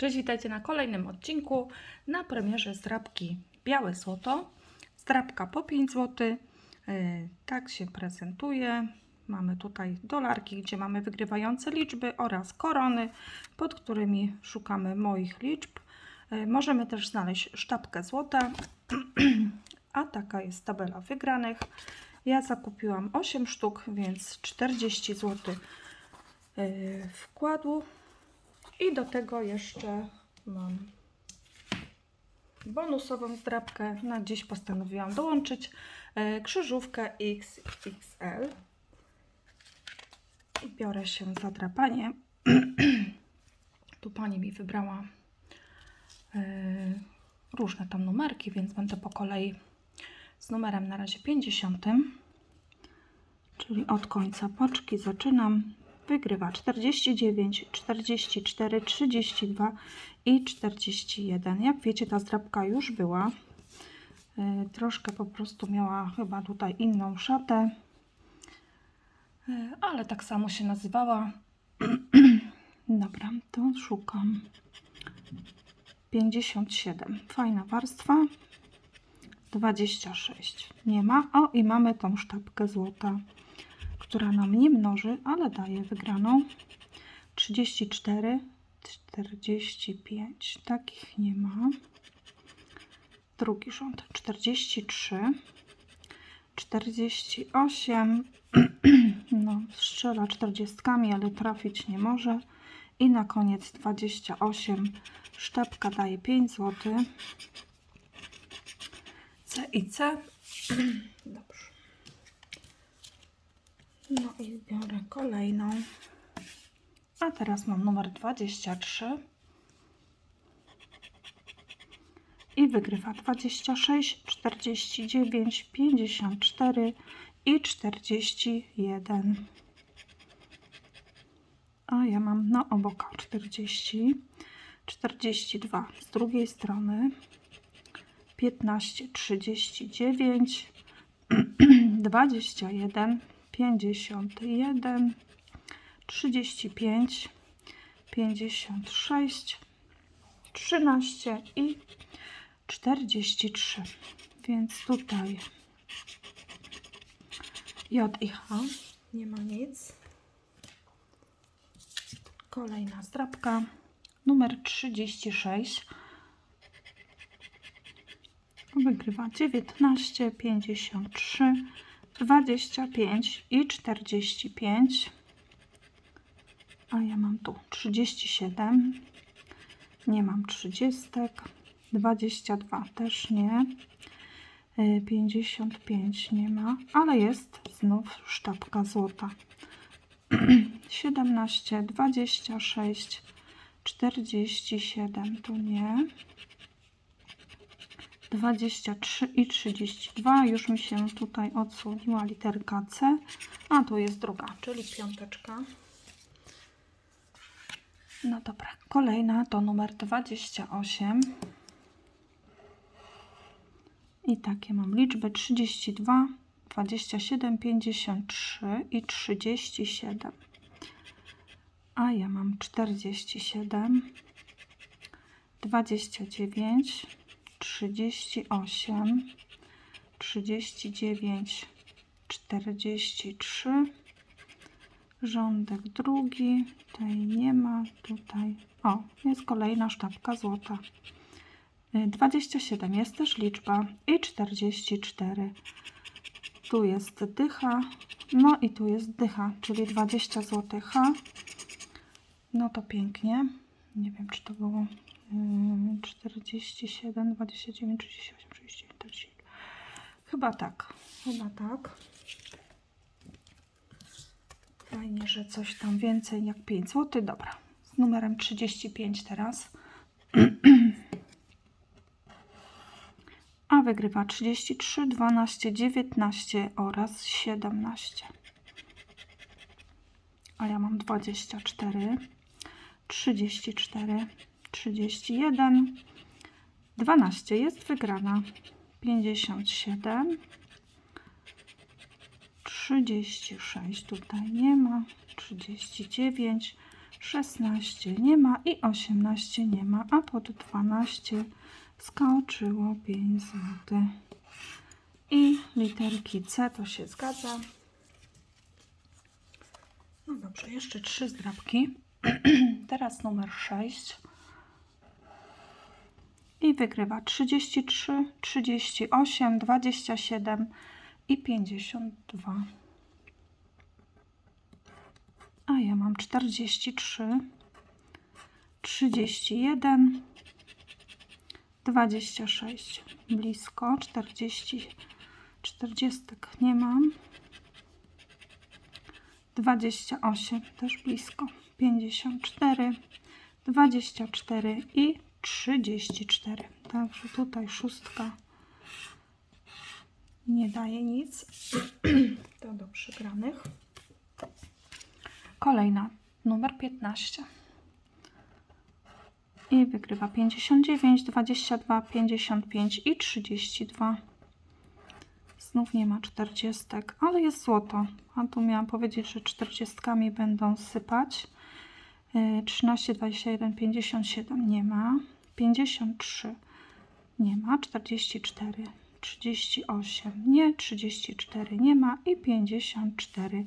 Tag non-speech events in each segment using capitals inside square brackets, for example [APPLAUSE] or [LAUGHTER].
Cześć, witajcie na kolejnym odcinku na premierze zdrabki Białe Złoto. Zdrabka po 5 zł. Yy, Tak się prezentuje. Mamy tutaj dolarki, gdzie mamy wygrywające liczby oraz korony, pod którymi szukamy moich liczb. Yy, Możemy też znaleźć sztabkę złota, [CLEARS THROAT] a taka jest tabela wygranych. Ja zakupiłam 8 sztuk, więc 40 zł yy, wkładu. I do tego jeszcze mam bonusową zdrabkę. Na dziś postanowiłam dołączyć e, krzyżówkę XXL. I biorę się za drapanie. [CLEARS THROAT] tu pani mi wybrała e, różne tam numerki, więc będę po kolei z numerem na razie 50. Czyli od końca paczki zaczynam wygrywa 49, 44, 32 i 41. Jak wiecie, ta zdrabka już była. Yy, Troszkę po prostu miała chyba tutaj inną szatę, Yy, ale tak samo się nazywała. [CLEARS THROAT] Dobra, to szukam. 57. Fajna warstwa. 26. Nie ma. O, i mamy tą sztabkę złota która nam nie mnoży, ale daje wygraną 34, 45. Takich nie ma. Drugi rząd 43, 48. [CLEARS THROAT] No, strzela 40, ale trafić nie może. I na koniec 28. Sztabka daje 5 zł. C i C. [CLEARS THROAT] Dobrze. No i biorę kolejną. A teraz mam numer 23. I wygrywa 26, 49, 54 i 41. A ja mam na oboka 40, 42 z drugiej strony, 15, 39, 21, 51, 35, 56, 13 i 43. Więc tutaj J i H nie ma nic. Kolejna zdrabka numer 36. Wygrywa 19, 53, 25 i 45. A ja mam tu 37. Nie mam 30. 22 też nie. Y, 55 nie ma, ale jest znów sztabka złota. 17, 26, 47 tu nie. 23 i 32. Już mi się tutaj odsłoniła literka C, a tu jest druga, czyli piąteczka. No dobra, kolejna to numer 28. I takie mam liczby 32, 27, 53 i 37. A ja mam 47, 29, 38, 39, 43. Rządek drugi, tutaj nie ma, tutaj. O, jest kolejna sztabka złota. Y, 27 jest też liczba i 44. Tu jest dycha, no i tu jest dycha, czyli 20 zł. No to pięknie. Nie wiem, czy to było 47, 29, 38, 39, 40. Chyba tak. Chyba tak. Fajnie, że coś tam więcej jak 5 zł. Dobra. Z numerem 35 teraz. [CLEARS THROAT] A wygrywa 33, 12, 19 oraz 17. A ja mam 24, 34, 31, 12 jest wygrana, 57, 36 tutaj nie ma, 39, 16 nie ma i 18 nie ma, a pod 12 skoczyło 5 zł. I literki C to się zgadza. No dobrze, jeszcze trzy zdrabki. [CLEARS THROAT] Teraz numer 6. I wygrywa 33, 38, 27 i 52. A ja mam 43, 31, 26. Blisko 40, 40 nie mam. 28 też blisko. 54, 24 i 34. Także tutaj szóstka nie daje nic. [CLEARS THROAT] To do przegranych. Kolejna, numer 15. I wygrywa 59, 22, 55 i 32. Znów nie ma 40, ale jest złoto. A tu miałam powiedzieć, że 40 będą sypać. Yy, 13, 21, 57 nie ma. 53 nie ma. 44, 38 nie. 34 nie ma. I 54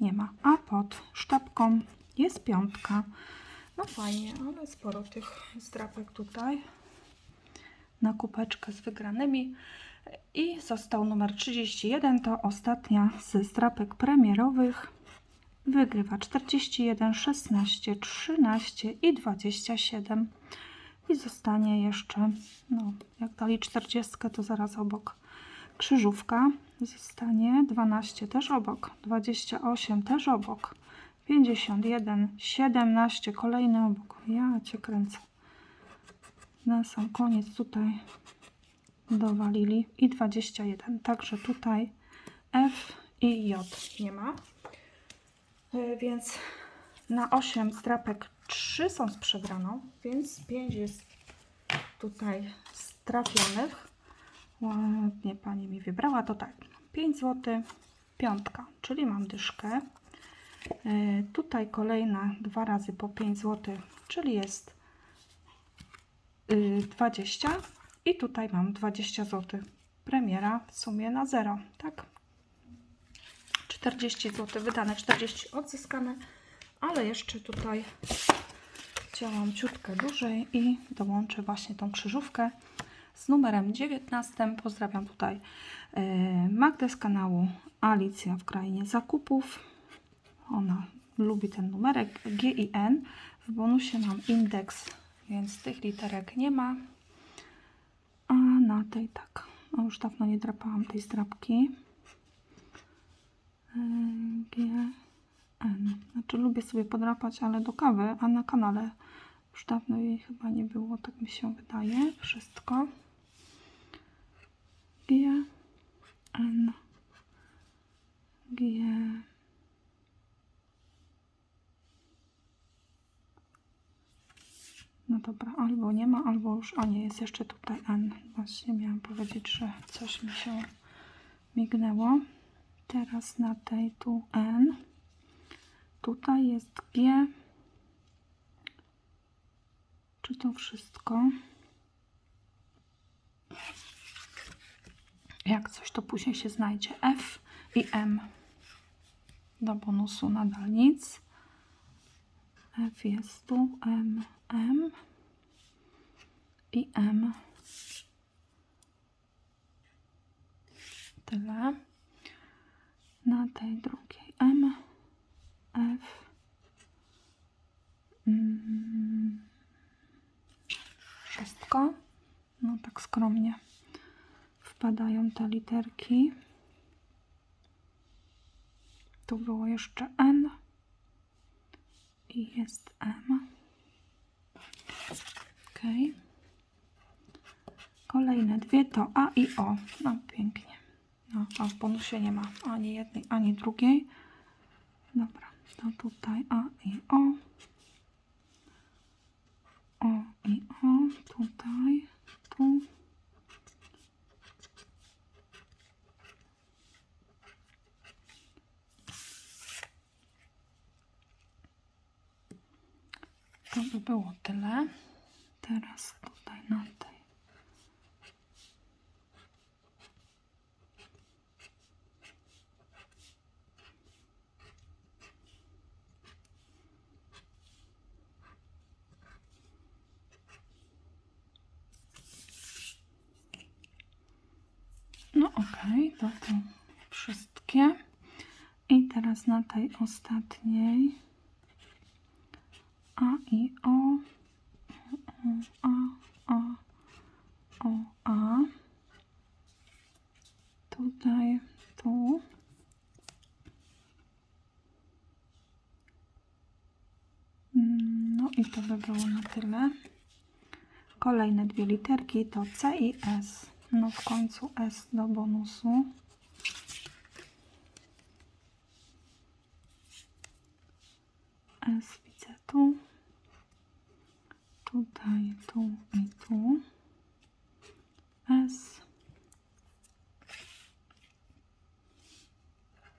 nie ma. A pod sztabką jest piątka. No fajnie, ale sporo tych zdrapek tutaj na kupeczkę z wygranymi. I został numer 31, to ostatnia ze zdrapek premierowych. Wygrywa 41, 16, 13 i 27. I zostanie jeszcze, no jak dali 40, to zaraz obok krzyżówka. Zostanie 12 też obok, 28 też obok, 51, 17 kolejny obok. Ja cię kręcę. Na sam koniec tutaj dowalili i 21. Także tutaj F i J nie ma. E, Więc na 8 zdrapek 3 są z przegraną, więc 5 jest tutaj strafionych. Ładnie pani mi wybrała. To tak, 5 zł, piątka, czyli mam dyszkę. E, Tutaj kolejna dwa razy po 5 zł, czyli jest y, 20 i tutaj mam 20 zł. Premiera w sumie na 0, tak? 40 zł wydane, 40 odzyskane, ale jeszcze tutaj chciałam ciutkę dłużej i dołączę właśnie tą krzyżówkę z numerem 19. Pozdrawiam tutaj e, Magdę z kanału Alicja w Krainie Zakupów. Ona lubi ten numerek G i N. W bonusie mam indeks, więc tych literek nie ma. A na tej tak. No już dawno nie drapałam tej zdrapki. E, G, N. Znaczy lubię sobie podrapać, ale do kawy, a na kanale już dawno jej chyba nie było, tak mi się wydaje. Wszystko. G, N, G. No dobra, albo nie ma, albo już, a nie, jest jeszcze tutaj N. Właśnie miałam powiedzieć, że coś mi się mignęło. Teraz na tej tu N. Tutaj jest G. Czy to wszystko? Jak coś, to później się znajdzie F i M. Do bonusu nadal nic. F jest tu, M, M i M. Tyle. Na tej drugiej M, F, mm, wszystko. No tak skromnie wpadają te literki. Tu było jeszcze N i jest M. Ok. Kolejne dwie to A i O. No pięknie. No, a w bonusie nie ma ani jednej, ani drugiej. Dobra, to tutaj A i O. O i O. Tutaj, tu. by było tyle. Teraz tutaj na tej. No okej, to to I teraz na tej ostatniej A i O, A, A, O, A. Tutaj, tu. No i to by było na tyle. Kolejne dwie literki to C i S. No w końcu S do bonusu. S widzę tu. Tutaj, tu i tu. S.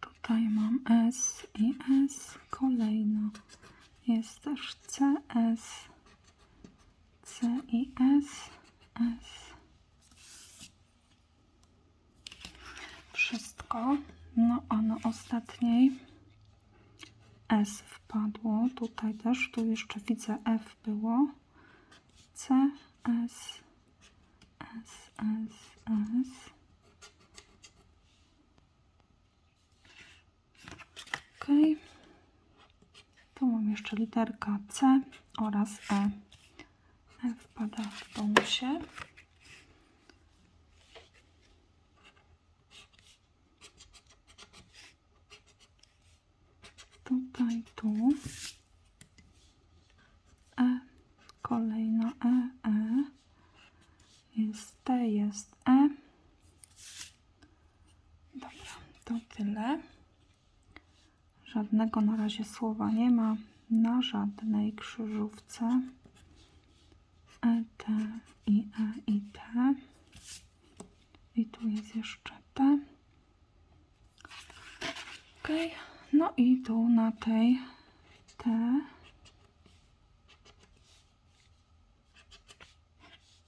Tutaj mam S i S. Kolejno jest też CS. C i S. S. Wszystko. No a na ostatniej S wpadło. Tutaj też, tu jeszcze widzę F było. C, S, S, S, S. Ok. Tu mam jeszcze literka C oraz E. E wpada w bonusie. Tutaj, tu. E, kolejna E, E. Jest T, jest E. Dobra, to tyle. Żadnego na razie słowa nie ma na żadnej krzyżówce. E, T, I, E, I, T. I tu jest jeszcze P. Okej. No i tu na tej T.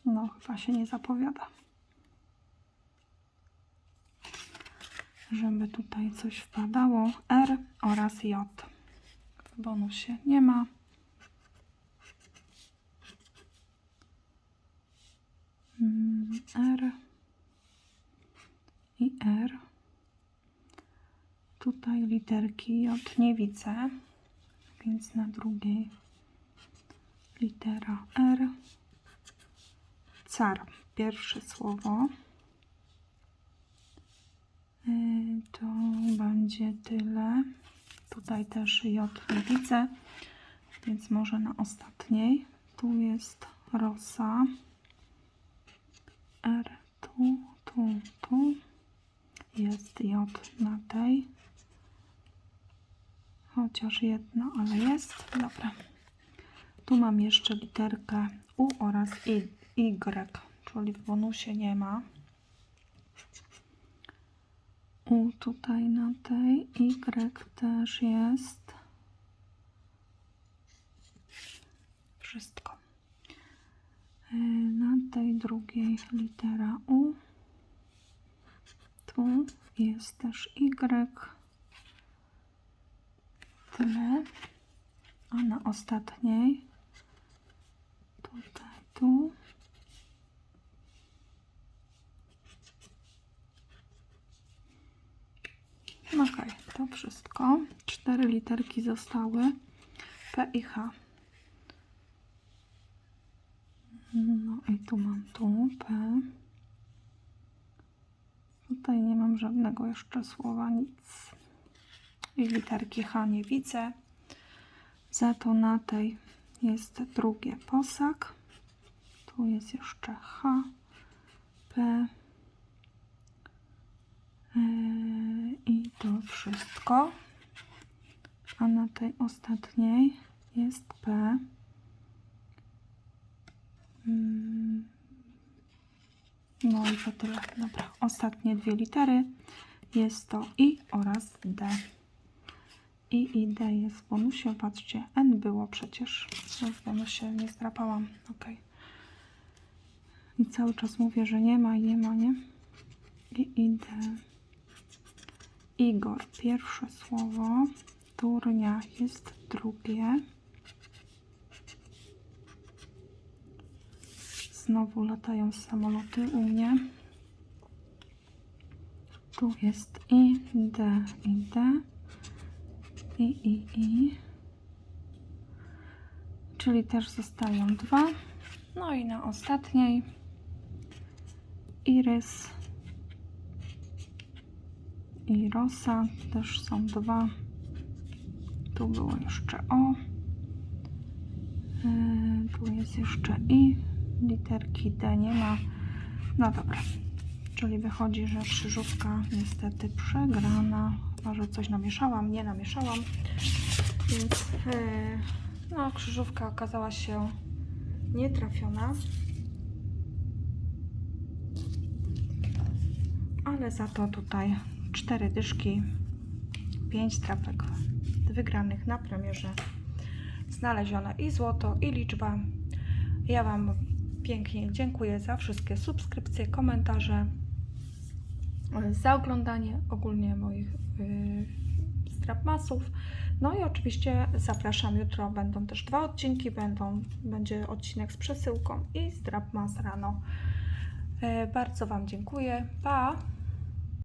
No, chyba się nie zapowiada. Żeby tutaj coś wpadało. R oraz J. W bonusie nie ma. Mm, R i R. Tutaj literki J nie widzę, więc na drugiej litera R. Car, pierwsze słowo. Yy, To będzie tyle. Tutaj też J nie widzę, więc może na ostatniej. Tu jest rosa. R tu, tu, tu. Jest J na tej. Chociaż jedna, ale jest. Dobra. Tu mam jeszcze literkę U oraz I, Y, czyli w bonusie nie ma. U tutaj na tej, Y też jest. Wszystko. Yy, Na tej drugiej litera U. Tu jest też Y. Tyle. A na ostatniej tutaj, tu. Ok, to wszystko. Cztery literki zostały. P i H. No i tu mam tu P. Tutaj nie mam żadnego jeszcze słowa, nic. I literki H nie widzę. Za to na tej jest drugie posag. Tu jest jeszcze H, P. Yy, I to wszystko. A na tej ostatniej jest P. Mm. No i to tyle. Dobra, ostatnie dwie litery. Jest to I oraz D. I ID jest w bonusie. Patrzcie, N było przecież. No, w bonusie nie zdrapałam. Ok. I cały czas mówię, że nie ma nie ma, nie? I ID. Igor, pierwsze słowo. Turnia jest drugie. Znowu latają samoloty u mnie. Tu jest I, D, I, D. I, I, I. Czyli też zostają dwa. No i na ostatniej Irys i Rosa też są dwa. Tu było jeszcze O. Yy, Tu jest jeszcze I. Literki D nie ma. No dobra. Czyli wychodzi, że krzyżówka niestety przegrana. Chyba, że coś namieszałam. Nie namieszałam. Więc yy, no, krzyżówka okazała się nietrafiona. Ale za to tutaj cztery dyszki, pięć trapek wygranych na premierze znalezione i złoto i liczba. Ja Wam pięknie dziękuję za wszystkie subskrypcje, komentarze, za oglądanie ogólnie moich yy, strapmasów. No i oczywiście zapraszam jutro, będą też dwa odcinki, będą, będzie odcinek z przesyłką i strapmas rano. Yy, bardzo Wam dziękuję. Pa!